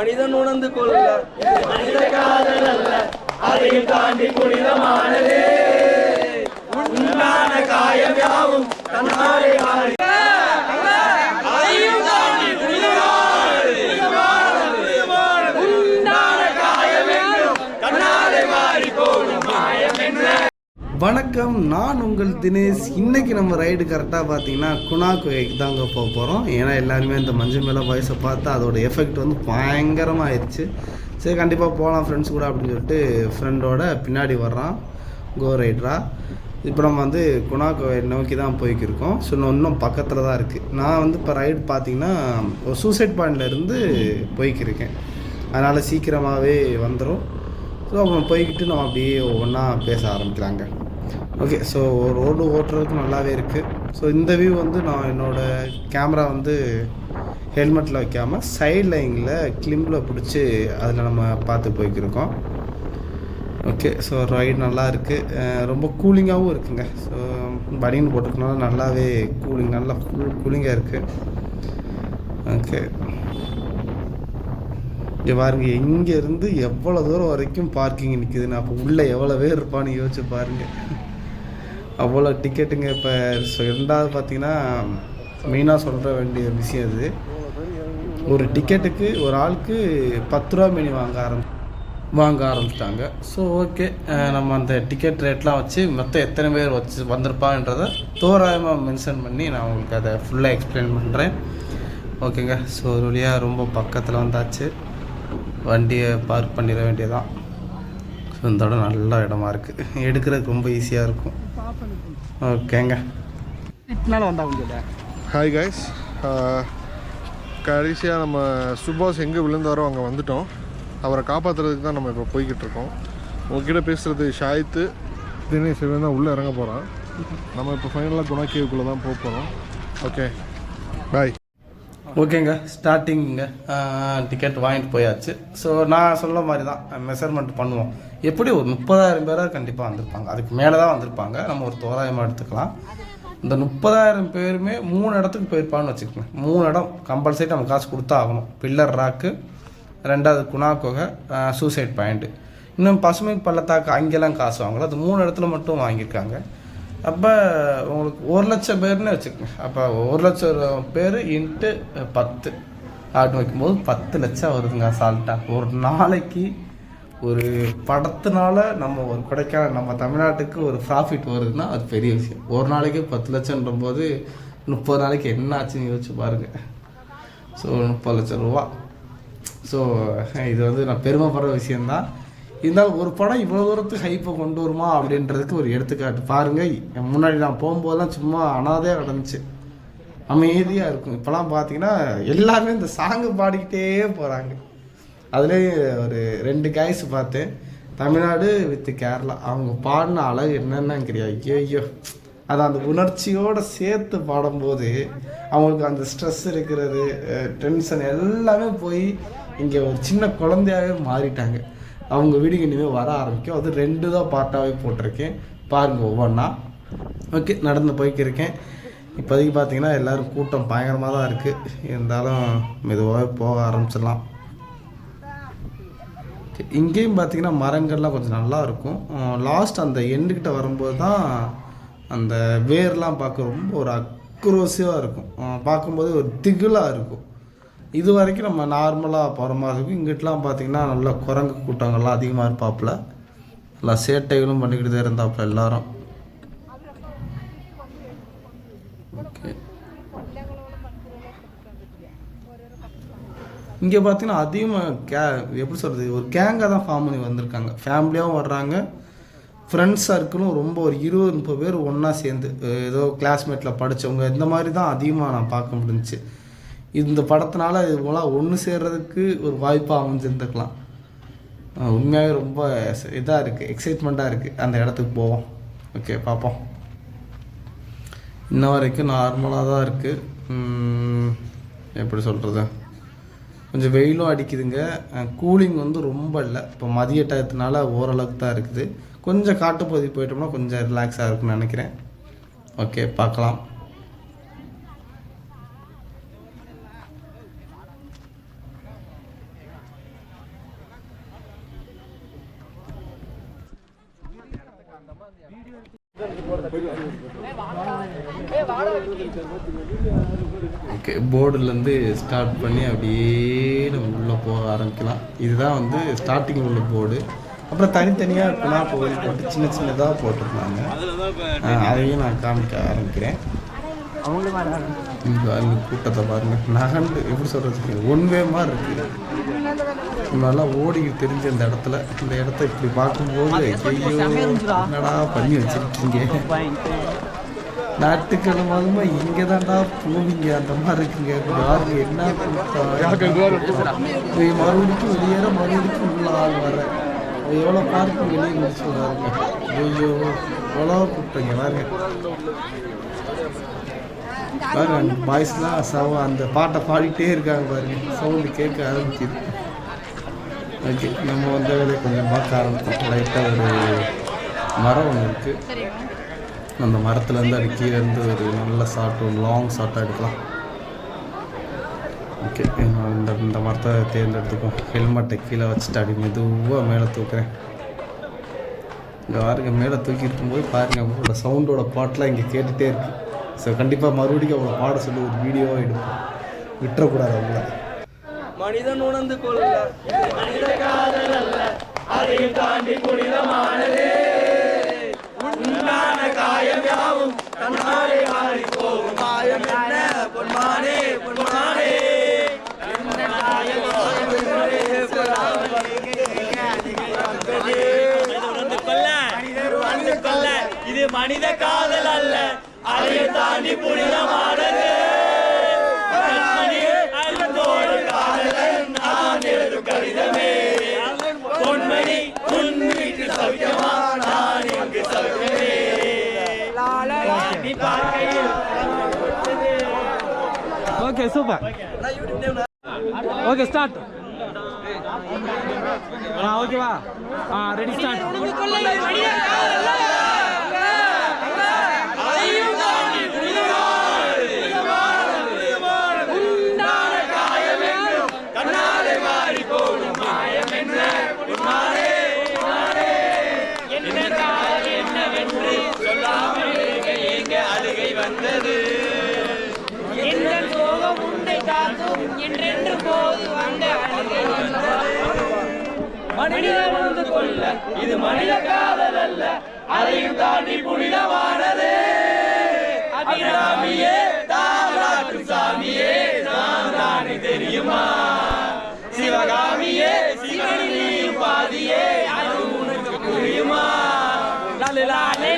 மனிதன் உணர்ந்து கொள்ள மனித காதல் அல்ல அதையும் தாண்டி புனிதமானதே. உண்டான காயம் யாவும் தன்னாலே மாறி அதையும் தாண்டி புனிதமானது. உண்டான காயம் எங்கும் தன்னாலே மாறி போகும் மாயம் என்ன வணக்கம் நான் உங்கள் தினேஷ். இன்னைக்கு நம்ம ரைடு கரெக்டாக பார்த்தீங்கன்னா குணா குகைக்கு தாங்க போக போகிறோம் ஏன்னா எல்லாருமே இந்த மஞ்சள் மேலே வயசை பார்த்து அதோட எஃபெக்ட் வந்து பயங்கரமாக ஆயிடுச்சு. சரி கண்டிப்பாக போகலாம் ஃப்ரெண்ட்ஸ் கூட அப்படின்னு சொல்லிட்டு ஃப்ரெண்டோட பின்னாடி வர்றான். கோ ரைடரா இப்போ நம்ம வந்து குணா கோயில் நோக்கி தான் போய்க்கிருக்கோம் ஸோ இன்னும் பக்கத்தில் தான் இருக்குது நான் வந்து இப்போ ரைடு பார்த்தீங்கன்னா ஒரு சூசைட் பாயிண்ட்லேருந்து போய்க்கிருக்கேன் அதனால் சீக்கிரமாகவே வந்துடும் ஸோ அப்புறம் போய்கிட்டு நம்ம அப்படியே ஒவ்வொன்றா பேச ஆரம்பிக்கிறாங்க ஓகே ஸோ ரோடு ஓட்டுறதுக்கு நல்லாவே இருக்குது ஸோ இந்த வியூ வந்து நான் என்னோடய கேமரா வந்து ஹெல்மெட்டில் வைக்காமல் சைட் லைனில் கிளிம்பில் பிடிச்சி அதில் நம்ம பார்த்து போய்க்கிருக்கோம். ஓகே ஸோ ரைடு நல்லா இருக்குது ரொம்ப கூலிங்காகவும் இருக்குங்க. ஸோ பனியன் போட்டிருக்கனால நல்லாவே கூலிங் நல்லா ஃபுல் கூலிங்காக இருக்குது ஓகே இங்கே பாருங்க இங்கேருந்து எவ்வளோ தூரம் வரைக்கும் பார்க்கிங் நிற்குதுன்னு அப்போ உள்ளே எவ்வளோ பேர் இருப்பான்னு யோசிச்சு பாருங்கள் அவ்வளோ டிக்கெட்டுங்க இப்போ ரெண்டாவது பார்த்தீங்கன்னா மெயினாக சொல்கிற வேண்டிய விஷயம் இது. ஒரு டிக்கெட்டுக்கு ஒரு ஆளுக்கு பத்து ரூபா மினி வாங்க ஆரம்பி வாங்க ஆரம்பிச்சிட்டாங்க. ஸோ ஓகே நம்ம அந்த டிக்கெட் ரேட்லாம் வச்சு மொத்தம் எத்தனை பேர் வச்சு வந்திருப்பான்றதை தோராயமாக மென்ஷன் பண்ணி நான் உங்களுக்கு அதை ஃபுல்லாக எக்ஸ்பிளைன் பண்ணுறேன் ஓகேங்க ஸோ ஒரு வழியாக ரொம்ப பக்கத்தில் வந்தாச்சு. வண்டியை பார்க் பண்ணிட வேண்டியதான் ஸோ இந்த இடம் நல்ல இடமா இருக்குது எடுக்கிறதுக்கு ரொம்ப ஈஸியாக இருக்கும். ஓகேங்க ஹாய் கைஸ் கடைசியாக நம்ம சுபாஷ் எங்கே விழுந்தாரோ அங்கே வந்துட்டோம். அவரை காப்பாற்றுறதுக்கு தான் நம்ம இப்போ போய்கிட்டு இருக்கோம். உங்ககிட்ட பேசுகிறது ஷாயித்து தினேஷ் இவன் தான் உள்ளே இறங்க போகிறான் நம்ம இப்போ ஃபைனலாக குணாக்கேவுக்குள்ளே தான் போக போகிறோம் ஓகே பாய் ஓகேங்க ஸ்டார்டிங்க டிக்கெட் வாங்கிட்டு போயாச்சு. ஸோ நான் சொல்ல மாதிரி தான் மெஷர்மெண்ட் பண்ணுவோம். எப்படி ஒரு முப்பதாயிரம் பேராக கண்டிப்பாக வந்திருப்பாங்க? அதுக்கு மேலே தான் வந்திருப்பாங்க. நம்ம ஒரு தோராயமாக எடுத்துக்கலாம். இந்த முப்பதாயிரம் பேருமே மூணு இடத்துக்கு போயிருப்பான்னு வச்சுக்கோங்க. மூணு இடம். கம்பல்சரி நம்ம காசு கொடுத்தா ஆகணும் பில்லர் ராக்கு ரெண்டாவது குணா குகை சூசைட் பாயிண்ட்டு இன்னும் பசுமை பள்ளத்தாக்கு அங்கெல்லாம் காசு வாங்கல. அது மூணு இடத்துல மட்டும் வாங்கியிருக்காங்க. அப்போ உங்களுக்கு ஒரு லட்சம் பேர்னு வச்சுக்கோங்க. அப்போ ஒரு லட்சம் பேர் இன்ட்டு பத்து. அப்படின்னு வைக்கும்போது பத்து லட்சம் வருதுங்க அசால்ட்டாக ஒரு நாளைக்கு ஒரு படத்தினால நம்ம ஒரு கொடைக்கானல் நம்ம தமிழ்நாட்டுக்கு ஒரு ப்ராஃபிட் வருதுன்னா அது பெரிய விஷயம். ஒரு நாளைக்கு பத்து லட்சம்ன்ற போது முப்பது நாளைக்கு என்ன ஆச்சுன்னு யோசிச்சு பாருங்கள் ஸோ முப்பது லட்சம் ரூபா. ஸோ இது வந்து நான் பெருமைப்படுற விஷயந்தான் இருந்தாலும் ஒரு படம் இவ்வளோ தூரத்துக்கு ஹைப்பை கொண்டு வருமா அப்படின்றதுக்கு ஒரு எடுத்துக்காட்டு. பாருங்கள் முன்னாடி நான் போகும்போதெல்லாம் சும்மா அனாதையாக கிடந்துச்சு அமைதியாக இருக்கும். இப்போலாம் பார்த்தீங்கன்னா எல்லாருமே இந்த சாங்கு பாடிக்கிட்டே போகிறாங்க அதுலேயே ஒரு ரெண்டு காய்ஸ் பார்த்தேன் தமிழ்நாடு வித் கேரளா அவங்க பாடின அழகு என்னென்னங்கிறியா ஐயோ ஐயோ அது அந்த உணர்ச்சியோடு சேர்த்து பாடும்போது அவங்களுக்கு அந்த ஸ்ட்ரெஸ் இருக்கிறது டென்ஷன் எல்லாமே போய் இங்கே ஒரு சின்ன குழந்தையாகவே மாறிட்டாங்க. அவங்க வீடுக்கு இனிமேல் வர ஆரம்பிக்கும். அது ரெண்டு தான் பாட்டாகவே போட்டிருக்கேன். பாருங்கள் ஒவ்வொன்றா ஓகே நடந்து போய்க்கிருக்கேன் இப்போதைக்கு பார்த்தீங்கன்னா எல்லோரும் கூட்டம் பயங்கரமாக தான் இருக்குது இருந்தாலும் மெதுவாகவே போக ஆரம்பிச்சிடலாம். இங்கேயும் பார்த்தீங்கன்னா மரங்கள்லாம் கொஞ்சம் நல்லா இருக்கும். லாஸ்ட் அந்த எண்டுக்கிட்ட வரும்போது தான் அந்த வேர்லாம் பார்க்க ரொம்ப ஒரு அக்ரோசிவாக இருக்கும். பார்க்கும்போது ஒரு திகிலாக இருக்கும். இது வரைக்கும் நம்ம நார்மலாக போகிற மாதிரி இருக்கும். இங்கிட்டலாம் பார்த்தீங்கன்னா நல்லா குரங்கு கூட்டங்கள்லாம் அதிகமாக இருப்பாப்புல. நல்லா சேட்டைகளும் பண்ணிக்கிட்டு தான் இருந்தாப்புல எல்லாரும். ஓகே. இங்கே பார்த்தீங்கன்னா அதிகமாக கே எப்படி சொல்கிறது ஒரு கேங்காக தான் ஃபார்ம் பண்ணி வந்திருக்காங்க. ஃபேமிலியாகவும் வர்றாங்க. ஃப்ரெண்ட்ஸ் சர்க்கிளும் ரொம்ப ஒரு இருபது முப்பது பேர் ஒன்றா சேர்ந்து ஏதோ கிளாஸ்மேட்டில் படித்தவங்க இந்த மாதிரி தான் அதிகமாக நான் பார்க்க முடிஞ்சிச்சு. இந்த படத்தினால போல் ஒன்று சேர்றதுக்கு ஒரு வாய்ப்பாக அமைஞ்சிருந்துக்கலாம் உண்மையாகவே ரொம்ப இதாக இருக்குது எக்ஸைட்மெண்ட்டாக இருக்குது அந்த இடத்துக்கு போவோம். ஓகே பார்ப்போம். இன்ன வரைக்கும் நார்மலாக தான் இருக்குது எப்படி சொல்கிறது கொஞ்சம் வெயிலும் அடிக்குதுங்க. கூலிங் வந்து ரொம்ப இல்லை. இப்போ மதிய டயத்தினால ஓரளவுக்கு தான் இருக்குது. கொஞ்சம் காட்டுப்பகுதி போயிட்டோம்னா கொஞ்சம் ரிலாக்ஸாக இருக்கும்னு நினைக்கிறேன். ஓகே பார்க்கலாம். ஓகே போர்டுலேருந்து ஸ்டார்ட் பண்ணி அப்படியே நம்ம உள்ளே போக ஆரம்பிக்கலாம். இதுதான் வந்து ஸ்டார்டிங் உள்ள போர்டு அப்புறம் தனித்தனியாக குணா கோவில் போட்டு சின்ன சின்னதாக போட்டிருந்தாங்க. அதையும் நான் காமிக்க ஆரம்பிக்கிறேன். இந்த கூட்டத்தை பாருங்கள் நகண்டு எப்படி சொல்கிறது ஒன் வே மாதிரி இருக்குது நல்லா ஓடி தெரிஞ்ச இந்த இடத்துல இந்த இடத்த இப்படி பார்க்கும்போது ஐயோ என்னடா பண்ணி வச்சுருக்கீங்க? நாட்டுக்கிழமை அதுமா இங்கே தான்டா போவீங்க. அந்த மாதிரி இருக்குங்க. யாருக்கு என்ன போய் மறுபடிக்கும் வெளியேற மறுபடிக்கும் உள்ள ஆள் வர. எவ்வளோ பார்க்கு வெளியே முடிச்சு வராருங்க. ஐயோ எவ்வளோ கூப்பிட்டீங்க பாருங்க. பாருங்க பாய்ஸ்லாம் சவ அந்த பாட்டை பாடிட்டே இருக்காங்க பாருங்க. சவுண்டு கேட்க ஆரம்பிக்குது. ஓகே நம்ம வந்த வேலையை கொஞ்சம் பார்க்க ஆரம்பிச்சோம் லைட்டாக ஒரு மரம் ஒன்று இருக்குது அந்த மரத்துலேருந்து அது கீழேருந்து ஒரு நல்ல ஷாட் ஒரு லாங் ஷாட்டாக எடுக்கலாம். ஓகே நான் இந்த இந்த மரத்தை தேர்ந்தெடுத்துக்கும் ஹெல்மெட்டை கீழே வச்சுட்டு அடி மெதுவாக மேலே தூக்குறேன். இங்கே பாருங்க மேலே தூக்கி இருக்கும்போது பாருங்க அவங்களோட சவுண்டோட பாட்டெலாம் இங்கே கேட்டுகிட்டே இருக்கு. ஸோ கண்டிப்பாக மறுபடியும் அவங்கள பாட சொல்லி ஒரு வீடியோவாக எடுப்போம். விட்டுறக்கூடாது அவங்கள. மனிதன் உணர்ந்து கொள்ள மனித காதல் அல்ல. அதையும் தாண்டி புனிதமானது மாறி மாறி போகும் மாயம் என்ன பொன்மானே பொன்மானே மனித காதல் அல்ல. சூப்பர் ஓகே ஸ்டார்ட் ஆ ஓகேவா ஆ ரெடி ஸ்டார்ட் வந்தது மனிதன் உணர்ந்து கொள்ள. இது மனித காதல் அல்ல. அதையும் தாண்டி புனிதமானது. அபிராமியே தாராட்டு சாமியே நான் தானே தெரியுமா? சிவகாமியே சிவனின் பாதியே அது உனக்கு புரியுமா? லலிலா லாலே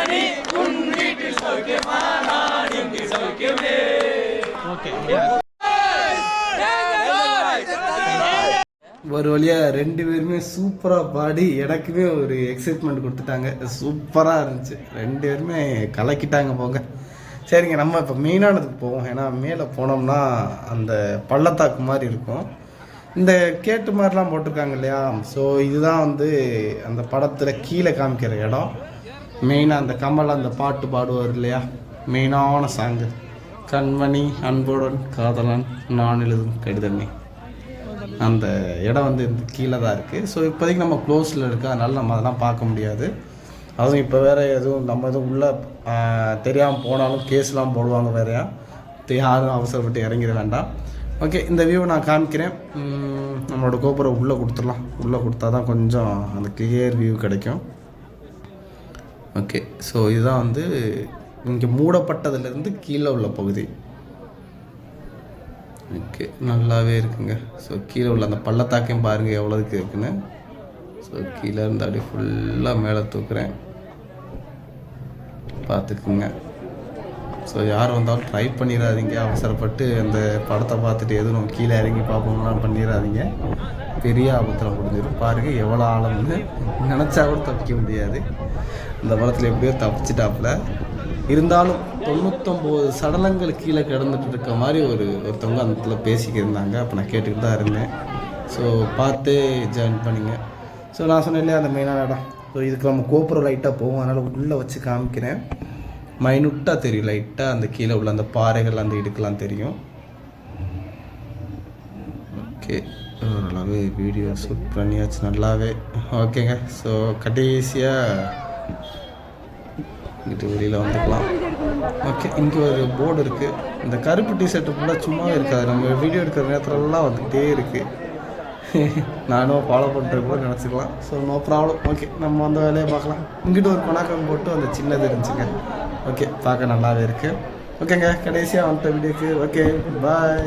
பொன்மணி உன் வீட்டில் சௌக்கியமா இங்கு சௌக்கியமே ஒரு வழியாக ரெண்டு பேருமே சூப்பராக பாடி எனக்குமே ஒரு எக்ஸைட்மெண்ட் கொடுத்துட்டாங்க. சூப்பராக இருந்துச்சு. ரெண்டு பேருமே கலக்கிட்டாங்க போங்க. சரிங்க நம்ம இப்போ மெயினானதுக்கு போவோம். ஏன்னா மேலே போனோம்னா அந்த பள்ளத்தாக்கு மாதிரி இருக்கும். இந்த கேட்டு மாதிரிலாம் போட்டிருக்காங்க இல்லையா? ஸோ இதுதான் வந்து அந்த படத்தில் கீழே காமிக்கிற இடம். மெயினாக அந்த கமல் அந்த பாட்டு பாடுவார் இல்லையா? மெயினான சாங்கு கண்மணி அன்புடன் காதலன் நான் எழுதும் கடிதமே. அந்த இடம் வந்து இந்த கீழே தான் இருக்குது ஸோ இப்போதைக்கு நம்ம க்ளோஸில் இருக்குது அதனால் நம்ம அதெல்லாம் பார்க்க முடியாது. அதுவும் இப்போ வேறு எதுவும் நம்ம எதுவும் உள்ளே தெரியாமல் போனாலும் கேஸ்லாம் போடுவாங்க வேறையா? யாரும் அவசரப்பட்டு இறங்கிட வேண்டாம். ஓகே இந்த வியூவை நான் காமிக்கிறேன். நம்மளோட கோபுரம் உள்ளே கொடுத்துடலாம். உள்ளே கொடுத்தா தான் கொஞ்சம் அந்த கிளியர் வியூ கிடைக்கும். ஓகே ஸோ இதுதான் வந்து இங்கே மூடப்பட்டதுலேருந்து கீழே உள்ள பகுதி. ஓகே நல்லாவே இருக்குங்க. ஸோ கீழே உள்ள அந்த பள்ளத்தாக்கையும் பாருங்கள் எவ்வளோதுக்கு இருக்குன்னு. ஸோ கீழே இருந்து அப்படியே ஃபுல்லாக மேலே தூக்குறேன். பார்த்துக்குங்க. ஸோ யார் வந்தாலும் ட்ரை பண்ணிடாதீங்க அவசரப்பட்டு அந்த படத்தை பார்த்துட்டு எதுவும் நம்ம கீழே இறங்கி பார்ப்போம்லாம் பண்ணிடாதீங்க பெரிய ஆபத்தில் முடிஞ்சிடும். பாருங்கள் எவ்வளோ ஆழம்னு. நினச்சா கூட தப்பிக்க முடியாது. இந்த படத்தில் எப்படியோ தப்பிச்சிட்டாப்புல. இருந்தாலும் தொண்ணூத்தொம்பது சடலங்கள் கீழே கிடந்துட்டு இருக்க மாதிரி ஒரு ஒருத்தவங்க அந்த இடத்துல பேசிக்கிட்டு இருந்தாங்க அப்போ நான் கேட்டுக்கிட்டு தான் இருந்தேன். ஸோ பார்த்து ஜாயின் பண்ணிங்க. ஸோ நான் சொன்னேன் இல்லையா அந்த மெயினான இடம்? ஸோ இதுக்கு நம்ம கோபுரம் லைட்டாக போகும் அதனால் உள்ளே வச்சு காமிக்கிறேன். மைனூட்டாக தெரியும் லைட்டாக அந்த கீழே உள்ள அந்த பாறைகள் அந்த இடுக்கெல்லாம் தெரியும். ஓகே ஓரளவு வீடியோ ஷூட் பண்ணியாச்சு நல்லாவே. ஓகேங்க ஸோ கடைசியாக இங்கிட்டு வெளியில் வந்துக்கலாம். ஓகே இங்கே ஒரு போர்டு இருக்குது இந்த கருப்பு டிஷர்ட்டு ஃபுல்லாக சும்மாவே இருக்காது. நம்ம வீடியோ எடுக்கிற நேரத்துலலாம் வந்துக்கிட்டே இருக்குது நானும் ஃபாலோ பண்ணுறப்போ நினச்சிக்கலாம். ஸோ நோ ப்ராப்ளம் ஓகே நம்ம அந்த வேலையை பார்க்கலாம். இங்கிட்டு ஒரு கொணாக்கம் போட்டு அந்த சின்னது இருந்துச்சுங்க. ஓகே பார்க்க நல்லாவே இருக்குது ஓகேங்க கடைசியாக வந்துட்ட வீடியோக்கு ஓகே பாய்